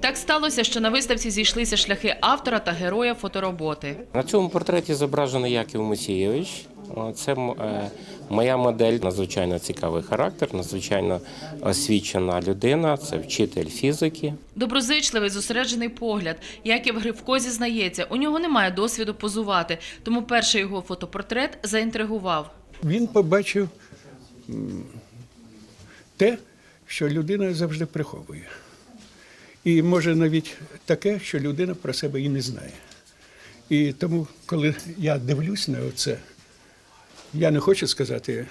Так сталося, що на виставці зійшлися шляхи автора та героя фотороботи. На цьому портреті зображений Яків Мусійович. Це е, моя модель, надзвичайно цікавий характер, надзвичайно освічена людина. Це вчитель фізики. Доброзичливий, зосереджений погляд. Яків Гривко зізнається, у нього немає досвіду позувати, тому перший його фотопортрет заінтригував. Він побачив те, що людина завжди приховує. І може навіть таке, що людина про себе і не знає. І тому, коли я дивлюсь на це, я не хочу сказати,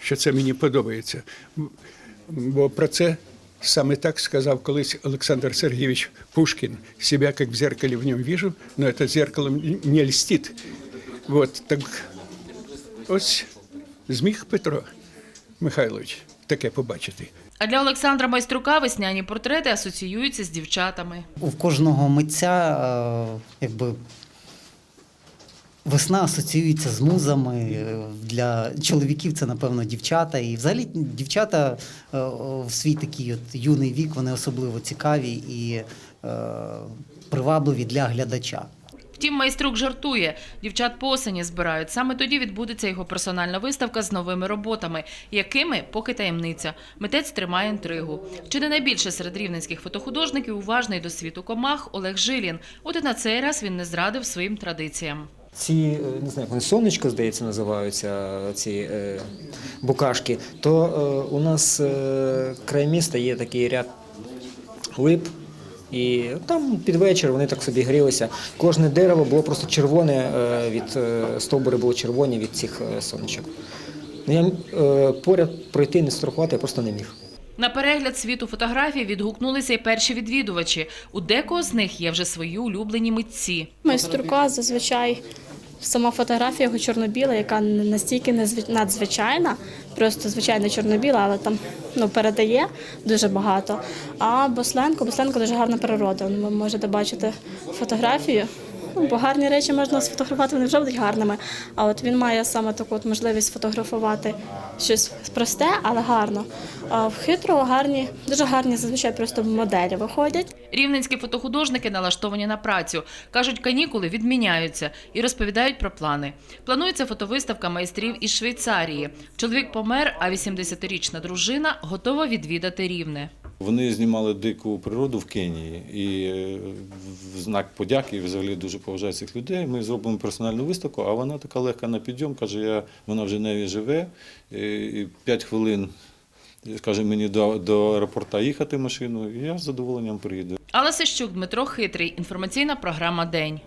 що це мені подобається. Бо про це саме так сказав колись Олександр Сергійович Пушкін. Себя як в зеркалі в ньому вижу, но це зеркало не льстить. Вот, так ось зміг Петро Михайлович таке побачити. А для Олександра Майструка весняні портрети асоціюються з дівчатами. У кожного митця е, якби. Весна асоціюється з музами. е, Для чоловіків це, напевно, дівчата. І взагалі дівчата е, в свій такий от юний вік вони особливо цікаві і привабливі для глядача. Втім, майструк жартує. Дівчат по осені збирають. Саме тоді відбудеться його персональна виставка з новими роботами, якими поки таємниця. Митець тримає інтригу. Чи не найбільше серед рівненських фотохудожників уважний до світу комах Олег Жилін. От і на цей раз він не зрадив своїм традиціям. Ці е, не знаю, як сонечко, здається, називаються ці е, букашки. То е, у нас е, край міста є такий ряд лип. І там під вечір вони так собі грілися. Кожне дерево було просто червоне е, від е, стовбури були червоні від цих е, сонечок. Ну, Я поряд пройти, не страхувати, я просто не міг. На перегляд світу фотографій відгукнулися й перші відвідувачі. У декого з них є вже свої улюблені митці. Майструка зазвичай сама фотографія його чорно-біла, яка настільки надзвичайна, просто звичайно чорно-біла, але там ну, передає дуже багато. А Босленко, Босленко дуже гарна природа. Ви можете бачити фотографію. Ну, бо гарні речі можна сфотографувати, вони вже будуть гарними. А от він має саме таку от можливість фотографувати щось просте, але гарно. А в хитрого гарні, дуже гарні зазвичай просто моделі виходять. Рівненські фотохудожники налаштовані на працю. Кажуть, канікули відміняються і розповідають про плани. Планується фотовиставка майстрів із Швейцарії. Чоловік помер, а 80-річна дружина готова відвідати рівне. Вони знімали дику природу в Кенії, і е, в знак подяки взагалі дуже поважаю цих людей. Ми зробимо персональну виставку, а вона така легка на підйом. каже, я вона в Женеві живе, і 5 хвилин. Каже мені до, до аеропорта їхати машиною, і я з задоволенням приїду. Алла Сищук, Дмитро Хитрий. Інформаційна програма День.